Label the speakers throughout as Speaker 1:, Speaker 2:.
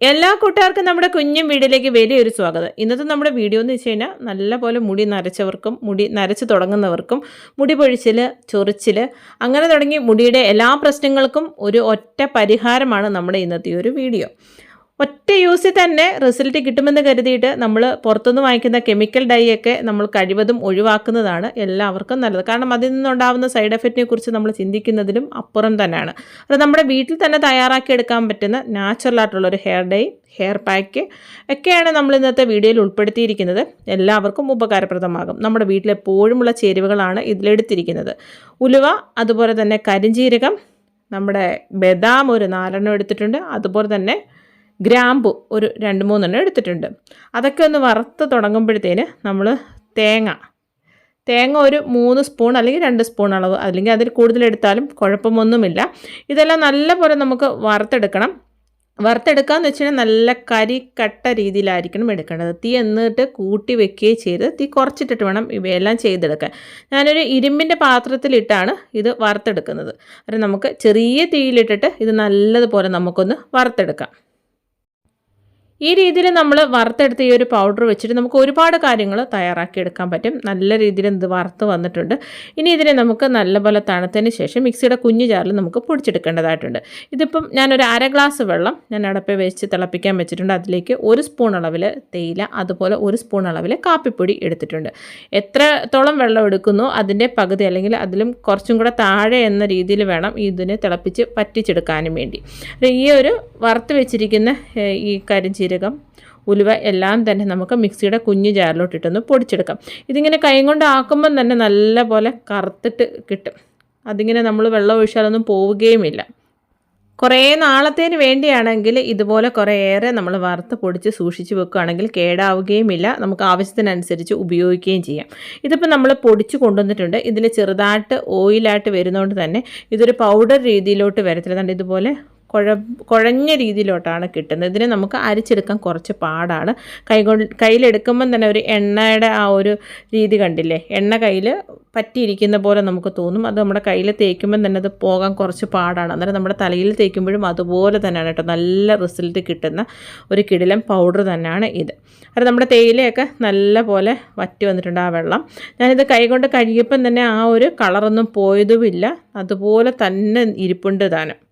Speaker 1: എല്ലാ കൂട്ടുകാർക്കും നമ്മുടെ കുഞ്ഞും വീടിലേക്ക് വലിയൊരു സ്വാഗതം. ഇന്നത്തെ നമ്മുടെ വീഡിയോ എന്ന് വെച്ച് കഴിഞ്ഞാൽ നല്ലപോലെ മുടി നരച്ചവർക്കും മുടി നരച്ച് തുടങ്ങുന്നവർക്കും മുടി പൊഴിച്ചിൽ ചൊറിച്ചിൽ അങ്ങനെ തുടങ്ങി മുടിയുടെ എല്ലാ പ്രശ്നങ്ങൾക്കും ഒരു ഒറ്റ പരിഹാരമാണ് നമ്മുടെ ഇന്നത്തെ ഒരു വീഡിയോ. ഒറ്റ യൂസിൽ തന്നെ റിസൾട്ട് കിട്ടുമെന്ന് കരുതിയിട്ട് നമ്മൾ പുറത്തുനിന്ന് വാങ്ങിക്കുന്ന കെമിക്കൽ ഡൈയൊക്കെ നമ്മൾ കഴിവതും ഒഴിവാക്കുന്നതാണ് എല്ലാവർക്കും നല്ലത്. കാരണം അതിൽ നിന്നുണ്ടാകുന്ന സൈഡ് എഫക്റ്റിനെ കുറിച്ച് നമ്മൾ ചിന്തിക്കുന്നതിലും അപ്പുറം തന്നെയാണ്. അത് നമ്മുടെ വീട്ടിൽ തന്നെ തയ്യാറാക്കി എടുക്കാൻ പറ്റുന്ന നാച്ചുറൽ ആയിട്ടുള്ള ഒരു ഹെയർ ഡൈ ഹെയർ പാക്ക് ഒക്കെയാണ് നമ്മൾ ഇന്നത്തെ വീഡിയോയിൽ ഉൾപ്പെടുത്തിയിരിക്കുന്നത്. എല്ലാവർക്കും ഉപകാരപ്രദമാകും. നമ്മുടെ വീട്ടിലെപ്പോഴുമുള്ള ചേരുവകളാണ് ഇതിലെടുത്തിരിക്കുന്നത്. ഉലുവ അതുപോലെ തന്നെ കരിഞ്ചീരകം നമ്മുടെ ബദാം ഒരു നാലെണ്ണം എടുത്തിട്ടുണ്ട്. അതുപോലെ തന്നെ ഗ്രാമ്പു ഒരു രണ്ട് മൂന്നെണ്ണം എടുത്തിട്ടുണ്ട്. അതൊക്കെ ഒന്ന് വറുത്ത് തുടങ്ങുമ്പോഴത്തേന് നമ്മൾ തേങ്ങ. തേങ്ങ ഒരു മൂന്ന് സ്പൂൺ അല്ലെങ്കിൽ രണ്ട് സ്പൂൺ അളവ്. അല്ലെങ്കിൽ അതിൽ കൂടുതലെടുത്താലും കുഴപ്പമൊന്നുമില്ല. ഇതെല്ലാം നല്ലപോലെ നമുക്ക് വറുത്തെടുക്കണം. വറുത്തെടുക്കാന്ന് വെച്ച് കഴിഞ്ഞാൽ നല്ല കരിക്കട്ട രീതിയിലായിരിക്കണം എടുക്കേണ്ടത്. തീ എന്നിട്ട് കൂട്ടി വെക്കുകയും ചെയ്ത് തീ കുറച്ചിട്ടിട്ട് വേണം ഇവയെല്ലാം ചെയ്തെടുക്കാൻ. ഞാനൊരു ഇരുമ്പിന്റെ പാത്രത്തിലിട്ടാണ് ഇത് വറുത്തെടുക്കുന്നത്. അത് നമുക്ക് ചെറിയ തീയിലിട്ടിട്ട് ഇത് നല്ലതുപോലെ നമുക്കൊന്ന് വറുത്തെടുക്കാം. ഈ രീതിയിൽ നമ്മൾ വറുത്തെടുത്ത ഈ ഒരു പൗഡർ വെച്ചിട്ട് നമുക്ക് ഒരുപാട് കാര്യങ്ങൾ തയ്യാറാക്കിയെടുക്കാൻ പറ്റും. നല്ല രീതിയിൽ ഇത് വറുത്ത് വന്നിട്ടുണ്ട്. ഇനി ഇതിനെ നമുക്ക് നല്ലപോലെ തണുത്തതിന് ശേഷം മിക്സിയുടെ കുഞ്ഞു ജാറിൽ നമുക്ക് പൊടിച്ചെടുക്കേണ്ടതായിട്ടുണ്ട്. ഇതിപ്പം ഞാനൊരു അര ഗ്ലാസ് വെള്ളം ഞാൻ അടപ്പ് വെച്ച് തിളപ്പിക്കാൻ വെച്ചിട്ടുണ്ട്. അതിലേക്ക് ഒരു സ്പൂൺ അളവിൽ തേയില അതുപോലെ ഒരു സ്പൂൺ അളവിൽ കാപ്പിപ്പൊടി എടുത്തിട്ടുണ്ട്. എത്രത്തോളം വെള്ളം എടുക്കുന്നു അതിന്റെ പകുതി അല്ലെങ്കിൽ അതിലും കുറച്ചും കൂടെ താഴെ എന്ന രീതിയിൽ വേണം ഇതിനെ തിളപ്പിച്ച് പറ്റിച്ചെടുക്കാനും വേണ്ടി. ഈ ഒരു വറുത്ത് വെച്ചിരിക്കുന്ന ഈ കരിഞ്ചി ജീരകം ഉലുവ എല്ലാം തന്നെ നമുക്ക് മിക്സിയുടെ കുഞ്ഞു ജാറിലോട്ടിട്ടൊന്ന് പൊടിച്ചെടുക്കാം. ഇതിങ്ങനെ കൈ കൊണ്ടാക്കുമ്പം തന്നെ നല്ല പോലെ കറുത്തിട്ട് കിട്ടും. അതിങ്ങനെ നമ്മൾ വെള്ളം ഒഴിച്ചാലൊന്നും പോവുകയുമില്ല. കുറേ നാളത്തേന് വേണ്ടിയാണെങ്കിൽ ഇതുപോലെ കുറേയേറെ നമ്മൾ വറുത്ത് പൊടിച്ച് സൂക്ഷിച്ച് വെക്കുകയാണെങ്കിൽ കേടാവുകയുമില്ല. നമുക്ക് ആവശ്യത്തിനനുസരിച്ച് ഉപയോഗിക്കുകയും ചെയ്യാം. ഇതിപ്പോൾ നമ്മൾ പൊടിച്ച് കൊണ്ടുവന്നിട്ടുണ്ട്. ഇതിൽ ചെറുതായിട്ട് ഓയിലായിട്ട് വരുന്നതുകൊണ്ട് തന്നെ ഇതൊരു പൗഡർ രീതിയിലോട്ട് വരത്തില്ല. ഇതുപോലെ കുഴ കുഴഞ്ഞ രീതിയിലോട്ടാണ് കിട്ടുന്നത്. ഇതിനെ നമുക്ക് അരിച്ചെടുക്കാൻ കുറച്ച് പാടാണ്. കൈ കൊണ്ട് കയ്യിലെടുക്കുമ്പം തന്നെ ഒരു എണ്ണയുടെ ആ ഒരു രീതി കണ്ടില്ലേ? എണ്ണ കയ്യിൽ പറ്റിയിരിക്കുന്ന പോലെ നമുക്ക് തോന്നും. അത് നമ്മുടെ കയ്യിൽ തേക്കുമ്പം തന്നെ അത് പോകാൻ കുറച്ച് പാടാണ്. അന്നേരം നമ്മുടെ തലയിൽ തേക്കുമ്പോഴും അതുപോലെ തന്നെയാണ് കേട്ടോ. നല്ല റിസൾട്ട് കിട്ടുന്ന ഒരു കിടിലം പൗഡർ തന്നെയാണ് ഇത്. അത് നമ്മുടെ തേയിലയൊക്കെ നല്ല പോലെ വറ്റി വന്നിട്ടുണ്ട് ആ വെള്ളം. ഞാനിത് കൈകൊണ്ട് കഴുകിയപ്പം തന്നെ ആ ഒരു കളറൊന്നും പോയതുമില്ല. അതുപോലെ തന്നെ ഇരിപ്പുണ്ട് താനും.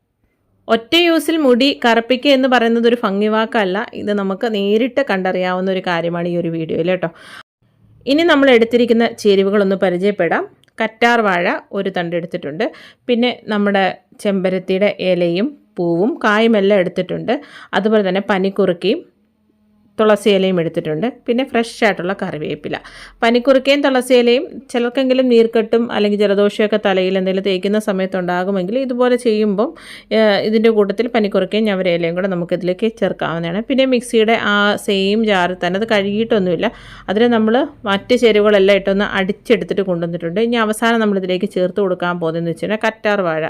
Speaker 1: ഒറ്റ യൂസിൽ മുടി കറുപ്പിക്കുക എന്ന് പറയുന്നത് ഒരു ഭംഗിവാക്കല്ല ഇത് നമുക്ക് നേരിട്ട് കണ്ടറിയാവുന്ന ഒരു കാര്യമാണ് ഈ ഒരു വീഡിയോയിൽ കേട്ടോ. ഇനി നമ്മൾ എടുത്തിരിക്കുന്ന ചേരുവകളൊന്ന് പരിചയപ്പെടാം. കറ്റാർ വാഴ ഒരു തണ്ട് എടുത്തിട്ടുണ്ട്. പിന്നെ നമ്മുടെ ചെമ്പരത്തിയുടെ ഇലയും പൂവും കായുമെല്ലാം എടുത്തിട്ടുണ്ട്. അതുപോലെ തന്നെ പനിക്കുറുക്കിയും തുളസി ഇലയും എടുത്തിട്ടുണ്ട്. പിന്നെ ഫ്രഷ് ആയിട്ടുള്ള കറിവേപ്പില. പനിക്കുറുക്കയും തുളസി ഇലയും ചിലർക്കെങ്കിലും നീർക്കെട്ടും അല്ലെങ്കിൽ ജലദോഷമൊക്കെ തലയിൽ എന്തെങ്കിലും തേക്കുന്ന സമയത്തുണ്ടാകുമെങ്കിൽ ഇതുപോലെ ചെയ്യുമ്പം ഇതിന്റെ കൂട്ടത്തിൽ പനിക്കുറുക്കയും ഞവരയിലയും കൂടെ നമുക്കിതിലേക്ക് ചേർക്കാവുന്നതാണ്. പിന്നെ മിക്സിയുടെ ആ സെയിം ജാറിൽ തന്നെ അത് കഴുകിയിട്ടൊന്നുമില്ല. അതിന് നമ്മൾ മറ്റ് ചേരുവകളെല്ലാം ഇട്ടൊന്ന് അടിച്ചെടുത്തിട്ട് കൊണ്ടുവന്നിട്ടുണ്ട്. ഇനി അവസാനം നമ്മളിതിലേക്ക് ചേർത്ത് കൊടുക്കാൻ പോകുന്നതെന്ന് വെച്ച് കറ്റാർ വാഴ.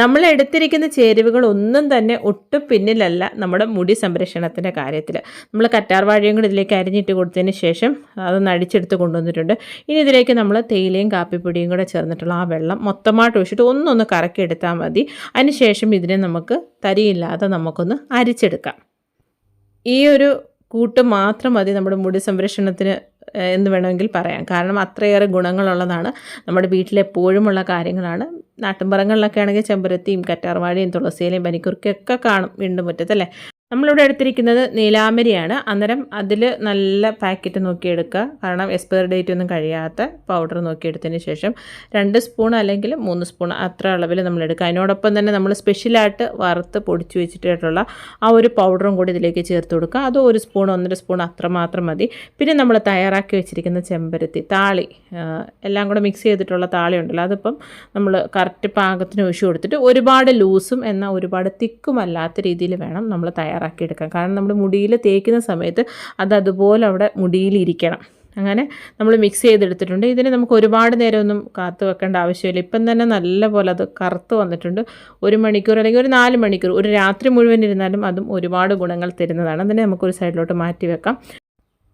Speaker 1: നമ്മൾ എടുത്തിരിക്കുന്ന ചേരുവകൾ ഒന്നും തന്നെ ഒട്ടും പിന്നിലല്ല നമ്മുടെ മുടി സംരക്ഷണത്തിന്റെ കാര്യത്തിൽ. നമ്മൾ കറ്റാർവാഴയും കൂടി ഇതിലേക്ക് അരിഞ്ഞിട്ട് കൊടുത്തതിന് ശേഷം അതൊന്ന് അടിച്ചെടുത്ത് കൊണ്ടുവന്നിട്ടുണ്ട്. ഇനി ഇതിലേക്ക് നമ്മൾ തേയിലയും കാപ്പിപ്പൊടിയും കൂടെ ചേർന്നിട്ടുള്ള ആ വെള്ളം മൊത്തമായിട്ട് ഒഴിച്ചിട്ട് ഒന്നൊന്ന് കറക്കി എടുത്താൽ മതി. അതിനുശേഷം ഇതിനെ നമുക്ക് തരിയില്ലാതെ നമുക്കൊന്ന് അരിച്ചെടുക്കാം. ഈ ഒരു കൂട്ട് മാത്രം മതി നമ്മുടെ മുടി സംരക്ഷണത്തിന് എന്ന് വേണമെങ്കിൽ പറയാം. കാരണം അത്രയേറെ ഗുണങ്ങളുള്ളതാണ് നമ്മുടെ വീട്ടിലെപ്പോഴുമുള്ള കാര്യങ്ങളാണ്. നാട്ടിൻപുറങ്ങളിലൊക്കെ ആണെങ്കിൽ ചെമ്പരത്തിയും കറ്റാർവാഴയും തുളസിയിലയും പനിക്കുറുക്കൊക്കെ കാണും വീണ്ടും മുറ്റത്തല്ലേ നമ്മളിവിടെ എടുത്തിരിക്കുന്നത് നീലാമരിയാണ് അന്നേരം അതിൽ നല്ല പാക്കറ്റ് നോക്കിയെടുക്കുക. കാരണം എക്സ്പയർ ഡേറ്റ് ഒന്നും കഴിയാത്ത പൗഡർ നോക്കിയെടുത്തതിന് ശേഷം രണ്ട് സ്പൂൺ അല്ലെങ്കിൽ മൂന്ന് സ്പൂൺ അത്ര അളവിൽ നമ്മൾ എടുക്കുക. അതിനോടൊപ്പം തന്നെ നമ്മൾ സ്പെഷ്യലായിട്ട് വറുത്ത് പൊടിച്ചു വെച്ചിട്ടുള്ള ആ ഒരു പൗഡറും കൂടി ഇതിലേക്ക് ചേർത്ത് കൊടുക്കുക. അത് ഒരു സ്പൂൺ ഒന്നര സ്പൂൺ അത്ര മാത്രം മതി. പിന്നെ നമ്മൾ തയ്യാറാക്കി വെച്ചിരിക്കുന്ന ചെമ്പരത്തി താളി എല്ലാം കൂടെ മിക്സ് ചെയ്തിട്ടുള്ള താളി ഉണ്ടല്ലോ അതിപ്പം നമ്മൾ കറക്റ്റ് പാകത്തിന് ഒഴിച്ചു കൊടുത്തിട്ട് ഒരുപാട് ലൂസും എന്നാൽ ഒരുപാട് തിക്കുമല്ലാത്ത രീതിയിൽ വേണം നമ്മൾ തയ്യാറാക്കി തയ്യാറാക്കിയെടുക്കാം. കാരണം നമ്മൾ മുടിയിൽ തേക്കുന്ന സമയത്ത് അത് അതുപോലെ അവിടെ മുടിയിലിരിക്കണം അങ്ങനെ നമ്മൾ മിക്സ് ചെയ്തെടുത്തിട്ടുണ്ട്. ഇതിന് നമുക്ക് ഒരുപാട് നേരമൊന്നും കാത്തു വെക്കേണ്ട ആവശ്യമില്ല. ഇപ്പം തന്നെ നല്ലപോലെ അത് കറുത്ത് വന്നിട്ടുണ്ട്. ഒരു മണിക്കൂർ അല്ലെങ്കിൽ ഒരു നാല് മണിക്കൂർ ഒരു രാത്രി മുഴുവൻ ഇരുന്നാലും അതും ഒരുപാട് ഗുണങ്ങൾ തരുന്നതാണ്. അതിനെ നമുക്കൊരു സൈഡിലോട്ട് മാറ്റി വെക്കാം.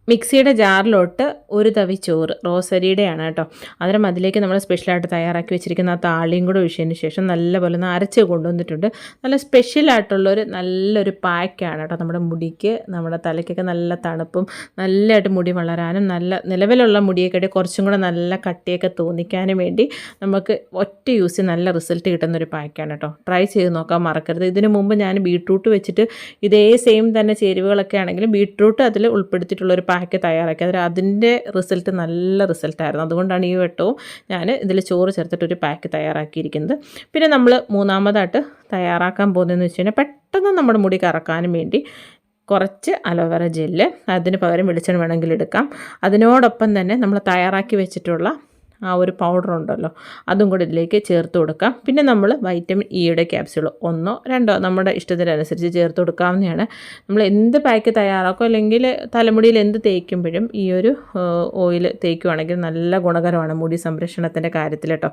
Speaker 1: മിക്സിയുടെ ജാറിലോട്ട് ഒരു തവി ചോറ് റോസരിയുടെയാണ് കേട്ടോ. അന്നേരം അതിലേക്ക് നമ്മൾ സ്പെഷ്യലായിട്ട് തയ്യാറാക്കി വെച്ചിരിക്കുന്ന ആ താളിയും കൂടെ ഒഴിച്ചതിന് ശേഷം നല്ലപോലെ ഒന്ന് അരച്ച് കൊണ്ടുവന്നിട്ടുണ്ട്. നല്ല സ്പെഷ്യലായിട്ടുള്ളൊരു നല്ലൊരു പാക്കാണ് കേട്ടോ നമ്മുടെ മുടിക്ക് നമ്മുടെ തലയ്ക്കൊക്കെ നല്ല തണുപ്പും നല്ലതായിട്ട് മുടി വളരാനും നല്ല നിലവിലുള്ള മുടിയൊക്കെ കുറച്ചും കൂടെ നല്ല കട്ടിയൊക്കെ തോന്നിക്കാനും വേണ്ടി നമുക്ക് ഒറ്റ യൂസ് നല്ല റിസൾട്ട് കിട്ടുന്ന ഒരു പാക്കാണ് കേട്ടോ. ട്രൈ ചെയ്ത് നോക്കാൻ മറക്കരുത്. ഇതിനു മുമ്പ് ഞാൻ ബീട്രൂട്ട് വെച്ചിട്ട് ഇതേ സെയിം തന്നെ ചേരുവകളൊക്കെ ആണെങ്കിലും ബീട്രൂട്ട് അതിൽ ഉൾപ്പെടുത്തിയിട്ടുള്ള ഒരു പാക്ക് തയ്യാറാക്കി. അതിൽ അതിന്റെ റിസൾട്ട് നല്ല റിസൾട്ടായിരുന്നു അതുകൊണ്ടാണ് ഈ വട്ടവും ഞാൻ ഇതിൽ ചോറ് ചേർത്തിട്ടൊരു പാക്ക് തയ്യാറാക്കിയിരിക്കുന്നത്. പിന്നെ നമ്മൾ മൂന്നാമതായിട്ട് തയ്യാറാക്കാൻ പോകുന്നതെന്ന് വെച്ച് കഴിഞ്ഞാൽ പെട്ടെന്ന് നമ്മുടെ മുടി കറക്കാനും വേണ്ടി കുറച്ച് അലോവേറ ജെല്ല് അതിന് പകരം വെളിച്ചെണ്ണ വേണമെങ്കിൽ എടുക്കാം. അതിനോടൊപ്പം തന്നെ നമ്മൾ തയ്യാറാക്കി വെച്ചിട്ടുള്ള ആ ഒരു പൗഡർ ഉണ്ടല്ലോ അതും കൂടി ഇതിലേക്ക് ചേർത്ത് കൊടുക്കാം. പിന്നെ നമ്മൾ വൈറ്റമിൻ ഇയുടെ ക്യാപ്സ്യൂൾ ഒന്നോ രണ്ടോ നമ്മുടെ ഇഷ്ടത്തിനനുസരിച്ച് ചേർത്ത് കൊടുക്കാവുന്നതാണ്. നമ്മൾ എന്ത് പാക്ക് തയ്യാറാക്കും അല്ലെങ്കിൽ തലമുടിയിൽ എന്ത് തേക്കുമ്പോഴും ഈ ഒരു ഓയിൽ തേക്കുവാണെങ്കിൽ നല്ല ഗുണകരമാണ് മുടി സംരക്ഷണത്തിന്റെ കാര്യത്തിൽ കേട്ടോ.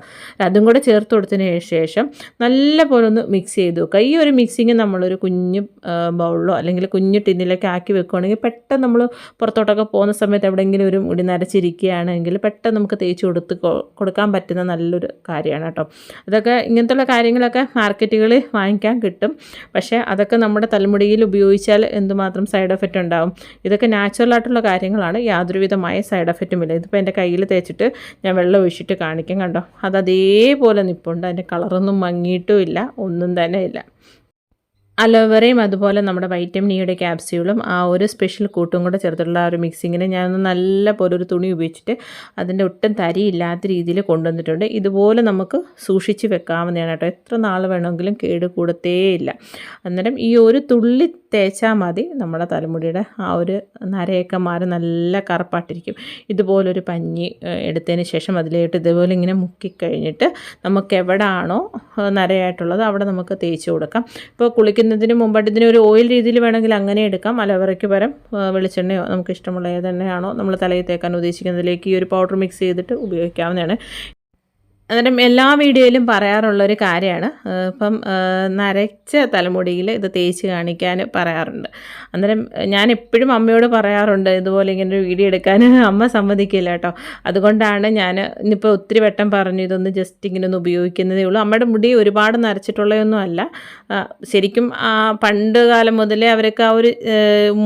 Speaker 1: അതും കൂടെ ചേർത്ത് കൊടുത്തതിന് ശേഷം നല്ല പോലെ ഒന്ന് മിക്സ് ചെയ്ത് വെക്കുക. ഈ ഒരു മിക്സിങ് നമ്മളൊരു കുഞ്ഞു ബൗളിലോ അല്ലെങ്കിൽ കുഞ്ഞു ടിന്നിലൊക്കെ ആക്കി വെക്കുകയാണെങ്കിൽ പെട്ടെന്ന് നമ്മൾ പുറത്തോട്ടൊക്കെ പോകുന്ന സമയത്ത് എവിടെയെങ്കിലും ഒരു മുടി നരച്ചിരിക്കുകയാണെങ്കിൽ പെട്ടെന്ന് നമുക്ക് തേച്ച് കൊടുത്ത് കൊടുക്കാൻ പറ്റുന്ന നല്ലൊരു കാര്യമാണ് കേട്ടോ. അതൊക്കെ ഇങ്ങനത്തുള്ള കാര്യങ്ങളൊക്കെ മാർക്കറ്റുകളിൽ വാങ്ങിക്കാൻ കിട്ടും. പക്ഷേ അതൊക്കെ നമ്മുടെ തലമുടിയിൽ ഉപയോഗിച്ചാൽ എന്തുമാത്രം സൈഡ് എഫക്റ്റ് ഉണ്ടാവും? ഇതൊക്കെ നാച്ചുറൽ ആയിട്ടുള്ള കാര്യങ്ങളാണ്. യാതൊരുവിധമായ സൈഡ് എഫക്റ്റും ഇല്ല ഇതിപ്പോൾ എന്റെ കയ്യിൽ തേച്ചിട്ട് ഞാൻ വെള്ളം ഒഴിച്ചിട്ട് കാണിക്കാം കണ്ടോ? അത് അതേപോലെ നിൽപ്പുണ്ട് അതിന്റെ കളറൊന്നും മങ്ങിയിട്ടും ഇല്ല. ഒന്നും തന്നെ ഇല്ല. അലോവേറയും അതുപോലെ നമ്മുടെ വൈറ്റമിൻ ഇയുടെ ക്യാപ്സ്യൂളും ആ ഒരു സ്പെഷ്യൽ കൂട്ടും കൂടെ ചേർത്തിട്ടുള്ള ആ ഒരു മിക്സിങ്ങിനെ ഞാനൊന്ന് നല്ല പോലെ ഒരു തുണി ഉപയോഗിച്ചിട്ട് അതിന്റെ ഒട്ടും തരിയില്ലാത്ത രീതിയിൽ കൊണ്ടുവന്നിട്ടുണ്ട്. ഇതുപോലെ നമുക്ക് സൂക്ഷിച്ച് വെക്കാവുന്നതാണ് കേട്ടോ. എത്ര നാൾ വേണമെങ്കിലും കേട് കൂടത്തേയില്ല അന്നേരം ഈ ഒരു തുള്ളി തേച്ചാൽ മതി. നമ്മുടെ തലമുടിയുടെ ആ ഒരു നരയൊക്കെ മാറി നല്ല കറുപ്പായിട്ടിരിക്കും. ഇതുപോലൊരു പഞ്ഞി എടുത്തതിന് ശേഷം അതിലേട്ട് ഇതുപോലെ ഇങ്ങനെ മുക്കിക്കഴിഞ്ഞിട്ട് നമുക്ക് എവിടെയാണോ നരയായിട്ടുള്ളത് അവിടെ നമുക്ക് തേച്ച് കൊടുക്കാം. ഇപ്പോൾ കുളിക്കുന്നതിന് മുമ്പായിട്ട് ഒരു ഓയിൽ രീതിയിൽ വേണമെങ്കിൽ അങ്ങനെ എടുക്കാം. അലവറയ്ക്ക് പരം വെളിച്ചെണ്ണയോ നമുക്ക് ഇഷ്ടമുള്ള ഏതെണ്ണയാണോ നമ്മൾ തലയിൽ തേക്കാൻ ഉദ്ദേശിക്കുന്നതിലേക്ക് ഈ ഒരു പൗഡർ മിക്സ് ചെയ്തിട്ട് ഉപയോഗിക്കാവുന്നതാണ്. അന്നേരം എല്ലാ വീഡിയോയിലും പറയാറുള്ളൊരു കാര്യമാണ്. ഇപ്പം നരച്ച തലമുടിയിൽ ഇത് തേച്ച് കാണിക്കാൻ പറയാറുണ്ട്. അന്നേരം ഞാൻ എപ്പോഴും അമ്മയോട് പറയാറുണ്ട് ഇതുപോലെ ഇങ്ങനെ ഒരു വീഡിയോ എടുക്കാൻ അമ്മ സമ്മതിക്കില്ല കേട്ടോ. അതുകൊണ്ടാണ് ഞാൻ ഇന്നിപ്പോൾ ഒത്തിരി വട്ടം പറഞ്ഞു ഇതൊന്ന് ജസ്റ്റ് ഇങ്ങനെ ഒന്ന് ഉപയോഗിക്കുന്നതേ ഉള്ളൂ. അമ്മയുടെ മുടി ഒരുപാട് നരച്ചിട്ടുള്ളതൊന്നും അല്ല. ശരിക്കും പണ്ട് കാലം മുതലേ അവരൊക്കെ ആ ഒരു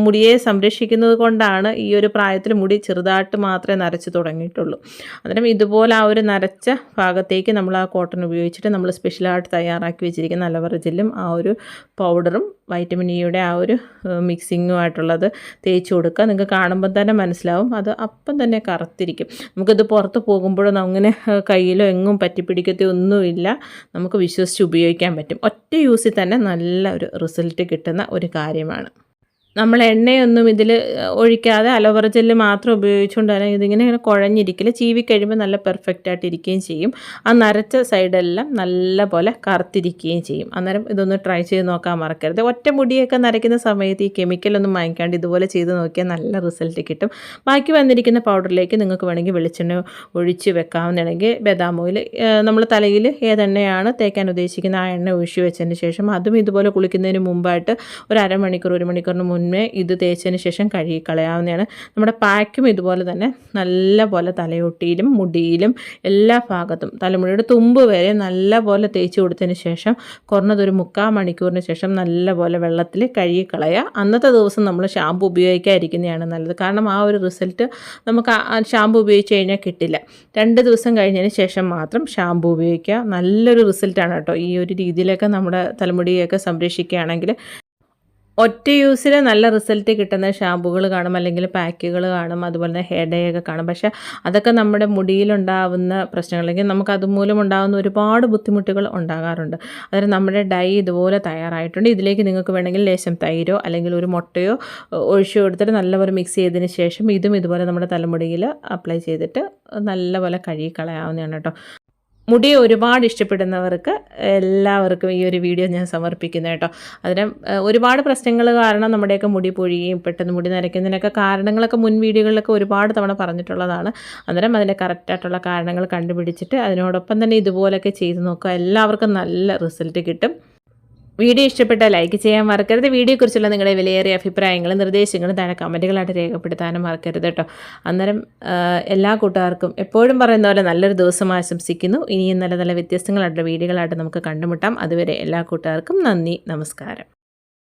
Speaker 1: മുടിയെ സംരക്ഷിക്കുന്നത് കൊണ്ടാണ് ഈ ഒരു പ്രായത്തിൽ മുടി ചെറുതായിട്ട് മാത്രമേ നരച്ച് തുടങ്ങിയിട്ടുള്ളൂ. അന്നേരം ഇതുപോലെ ആ ഒരു നരച്ച ഭാഗത്തേക്ക് നമ്മൾ ആ കോട്ടൺ ഉപയോഗിച്ചിട്ട് നമ്മൾ സ്പെഷ്യലായിട്ട് തയ്യാറാക്കി വെച്ചിരിക്കുന്ന അലവറ ജെല്ലും ആ ഒരു പൗഡറും വൈറ്റമിൻ ഇയുടെ ആ ഒരു മിക്സിങ്ങുമായിട്ടുള്ളത് തേച്ച് കൊടുക്കുക. നിങ്ങൾക്ക് കാണുമ്പോൾ തന്നെ മനസ്സിലാവും. അത് അപ്പം തന്നെ കറുത്തിരിക്കും. നമുക്കിത് പുറത്ത് പോകുമ്പോഴൊന്നും അങ്ങനെ കയ്യിലോ എങ്ങും പറ്റിപ്പിടിക്കത്തോ ഒന്നുമില്ല. നമുക്ക് വിശ്വസിച്ച് ഉപയോഗിക്കാൻ പറ്റും. ഒറ്റ യൂസിൽ തന്നെ നല്ല ഒരു റിസൾട്ട് കിട്ടുന്ന ഒരു കാര്യമാണ്. നമ്മൾ എണ്ണയൊന്നും ഇതിൽ ഒഴിക്കാതെ അലോവറ ജെല്ല് മാത്രം ഉപയോഗിച്ചുകൊണ്ട് തന്നെ ഇതിങ്ങനെ ഇങ്ങനെ കുഴഞ്ഞിരിക്കില്ല ചീവി കഴിയുമ്പോൾ നല്ല പെർഫെക്റ്റ് ആയിട്ട് ഇരിക്കുകയും ചെയ്യും. ആ നരച്ച സൈഡെല്ലാം നല്ല പോലെ കറുത്തിരിക്കുകയും ചെയ്യും. അന്നേരം ഇതൊന്ന് ട്രൈ ചെയ്ത് നോക്കാൻ മറക്കരുത്. ഒറ്റ മുടിയൊക്കെ നരയ്ക്കുന്ന സമയത്ത് ഈ കെമിക്കലൊന്നും വാങ്ങിക്കാണ്ട് ഇതുപോലെ ചെയ്ത് നോക്കിയാൽ നല്ല റിസൾട്ട് കിട്ടും. ബാക്കി വന്നിരിക്കുന്ന പൗഡറിലേക്ക് നിങ്ങൾക്ക് വേണമെങ്കിൽ വെളിച്ചെണ്ണ ഒഴിച്ച് വെക്കാവുന്നതാണെങ്കിൽ ബദാം ഓയിൽ നമ്മൾ തലയിൽ ഏതെണ്ണയാണ് തേക്കാൻ ഉദ്ദേശിക്കുന്ന ആ എണ്ണ ഒഴിച്ച് വെച്ചതിന് ശേഷം അതും ഇതുപോലെ കുളിക്കുന്നതിന് മുമ്പായിട്ട് ഒരു അരമണിക്കൂർ ഒരു മണിക്കൂറിന് മുന്നേ മുന്നേ ഇത് തേച്ചതിന് ശേഷം കഴുകി കളയാവുന്നതാണ് നമ്മുടെ പാക്കും ഇതുപോലെ തന്നെ നല്ല പോലെ തലയൊട്ടിയിലും മുടിയിലും എല്ലാ ഭാഗത്തും തലമുടിയുടെ തുമ്പ് വരെ നല്ല പോലെ തേച്ച് കൊടുത്തതിന് ശേഷം കുറഞ്ഞതൊരു മുക്കാൽ മണിക്കൂറിന് ശേഷം നല്ല പോലെ വെള്ളത്തിൽ കഴുകി കളയുക അന്നത്തെ ദിവസം നമ്മൾ ഷാമ്പു ഉപയോഗിക്കാതിരിക്കുന്നതാണ് നല്ലത്. കാരണം ആ ഒരു റിസൾട്ട് നമുക്ക് ഷാമ്പു ഉപയോഗിച്ച് കഴിഞ്ഞാൽ കിട്ടില്ല. രണ്ട് ദിവസം കഴിഞ്ഞതിന് ശേഷം മാത്രം ഷാമ്പു ഉപയോഗിക്കുക. നല്ലൊരു റിസൾട്ടാണ് കേട്ടോ ഈ ഒരു രീതിയിലൊക്കെ നമ്മുടെ തലമുടിയൊക്കെ സംരക്ഷിക്കുകയാണെങ്കിൽ. ഒറ്റ യൂസിൽ നല്ല റിസൾട്ട് കിട്ടുന്ന ഷാമ്പുകൾ കാണും അല്ലെങ്കിൽ പാക്കുകൾ കാണും അതുപോലെ തന്നെ ഹെയർ ഡേ ഒക്കെ കാണും. പക്ഷേ അതൊക്കെ നമ്മുടെ മുടിയിലുണ്ടാവുന്ന പ്രശ്നങ്ങൾ അല്ലെങ്കിൽ നമുക്ക് അതുമൂലം ഉണ്ടാകുന്ന ഒരുപാട് ബുദ്ധിമുട്ടുകൾ ഉണ്ടാകാറുണ്ട്. അതായത് നമ്മുടെ ഡൈ ഇതുപോലെ തയ്യാറായിട്ടുണ്ട്. ഇതിലേക്ക് നിങ്ങൾക്ക് വേണമെങ്കിൽ ലേശം തൈരോ അല്ലെങ്കിൽ ഒരു മുട്ടയോ ഒഴിച്ചു കൊടുത്തിട്ട് നല്ലപോലെ മിക്സ് ചെയ്തതിന് ശേഷം ഇതും ഇതുപോലെ നമ്മുടെ തലമുടിയിൽ അപ്ലൈ ചെയ്തിട്ട് നല്ലപോലെ കഴുകി കളയാവുന്നതാണ് കേട്ടോ. മുടി ഒരുപാട് ഇഷ്ടപ്പെടുന്നവർക്ക് എല്ലാവർക്കും ഈ ഒരു വീഡിയോ ഞാൻ സമർപ്പിക്കുന്നത് കേട്ടോ. അതിന് ഒരുപാട് പ്രശ്നങ്ങൾ കാരണം നമ്മുടെയൊക്കെ മുടി പൊഴിയുകയും പെട്ടെന്ന് മുടി നരയ്ക്കുന്നതിനൊക്കെ കാരണങ്ങളൊക്കെ മുൻ വീഡിയോകളിലൊക്കെ ഒരുപാട് തവണ പറഞ്ഞിട്ടുള്ളതാണ്. അന്നേരം അതിന്റെ കറക്റ്റായിട്ടുള്ള കാരണങ്ങൾ കണ്ടുപിടിച്ചിട്ട് അതിനോടൊപ്പം തന്നെ ഇതുപോലൊക്കെ ചെയ്ത് നോക്കുക. എല്ലാവർക്കും നല്ല റിസൾട്ട് കിട്ടും. വീഡിയോ ഇഷ്ടപ്പെട്ടാൽ ലൈക്ക് ചെയ്യാൻ മറക്കരുത്. വീഡിയോയെക്കുറിച്ചുള്ള നിങ്ങളുടെ വിലയേറിയ അഭിപ്രായങ്ങളും നിർദ്ദേശങ്ങളും താഴെ കമന്റുകളായിട്ട് രേഖപ്പെടുത്താനും മറക്കരുത് കേട്ടോ അന്നേരം എല്ലാ കൂട്ടുകാർക്കും എപ്പോഴും പറയുന്ന പോലെ നല്ലൊരു ദിവസം ആശംസിക്കുന്നു. ഇനിയും നല്ല നല്ല വ്യത്യസ്തങ്ങളായിട്ടുള്ള വീഡിയോകളായിട്ട് നമുക്ക് കണ്ടുമുട്ടാം. അതുവരെ എല്ലാ കൂട്ടുകാർക്കും നന്ദി നമസ്കാരം.